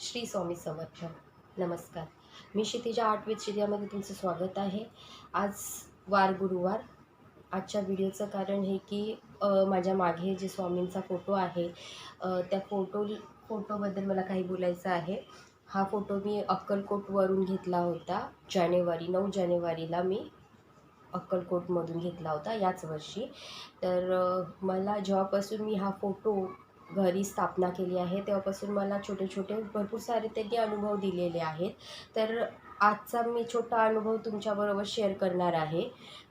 श्री स्वामी समर्थ. नमस्कार. मी क्षितिजा आठवीत शिर्यामध्ये तुमचं स्वागत आहे. आज वार गुरुवार. आजच्या व्हिडिओचं कारण हे की माझ्या मागे जे स्वामींचा फोटो आहे त्या फोटो फोटोबद्दल मला काही बोलायचं आहे. हा फोटो मी अक्कलकोटवरून घेतला होता. जानेवारी नऊ जानेवारीला मी अक्कलकोटमधून घेतला होता याच वर्षी. तर मला जेव्हापासून मी हा फोटो घरी स्थापना केली आहे. तेव्हापासून मला छोटे छोटे भरपूर सारे त्यांनी अनुभव दिलेले आहेत. तर आजचा मी छोटा अनुभव तुमच्याबरोबर शेअर करणार आहे.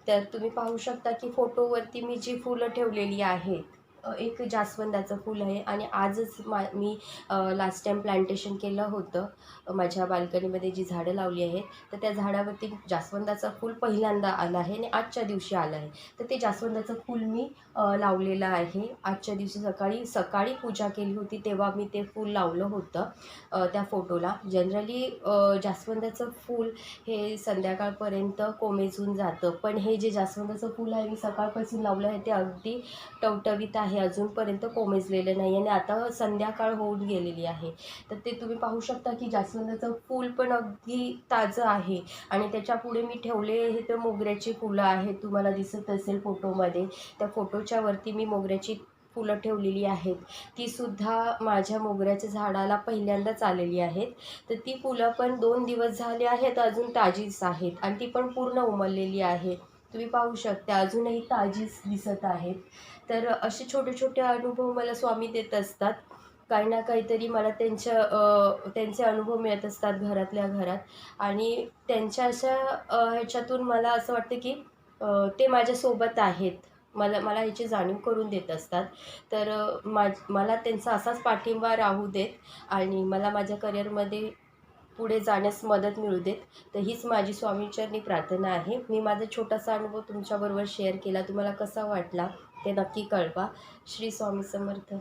तर तुम्ही पाहू शकता की फोटोवरती मी जी फुलं ठेवलेली आहेत एक जास्वंदाचं फूल आहे आणि आजच मा मी लास्ट टाईम प्लांटेशन केलं होतं. माझ्या बाल्कनीमध्ये जी झाडं लावली आहेत तर त्या झाडावरती जास्वंदाचं फूल पहिल्यांदा आलं आहे आणि आजच्या दिवशी आलं आहे. तर ते जास्वंदाचं फूल मी लावलेलं आहे. आजच्या दिवशी सकाळी सकाळी पूजा केली होती तेव्हा मी ते फूल लावलं होतं त्या फोटोला. जनरली जास्वंदाचं फूल हे संध्याकाळपर्यंत कोमेजून जातं. पण हे जे जास्वंदाचं फूल आहे मी सकाळपासून लावलं आहे ते अगदी टवटवीत आहे. अजूनपर्यंत कोमेजलेलं नाही आणि आता संध्याकाळ होऊन गेलेली आहे. तर ते तुम्ही पाहू शकता की जास्वंदाचं फूल पण अगदी ताजं आहे आणि त्याच्या पुढे मी ठेवले हे तर मोगऱ्याची फुलं आहेत तुम्हाला दिसत असेल फोटोमध्ये. त्या फोटोच्या वरती मी मोगऱ्याची फुलं ठेवलेली आहेत. ती सुद्धा माझ्या मोगऱ्याच्या झाडाला पहिल्यांदाच आलेली आहेत. तर ती फुलं पण दोन दिवस झाले आहेत अजून ताजीच आहेत आणि ती पण पूर्ण उमललेली आहे. तुम्ही पाहू शकता. अजूनही ताजीच दिसत आहेत. तर असे छोटे छोटे अनुभव मला स्वामी देत असतात. काही ना काहीतरी मला त्यांच्या त्यांचे अनुभव मिळत असतात घरातल्या घरात. आणि त्यांच्या अशा ह्याच्यातून मला असं वाटतं की ते माझ्यासोबत आहेत. मला मला ह्याची जाणीव करून देत असतात. तर माझ मला त्यांचा असाच पाठिंबा राहू देत. आणि मला माझ्या करिअरमध्ये पुढे जाण्यास मदत मिळू देत. तर हीच माझी स्वामीचरणी प्रार्थना आहे. मी माझा छोटासा अनुभव तुमच्याबरोबर शेअर केला. तुम्हाला कसा वाटला ते नक्की कळवा. श्री स्वामी समर्थ.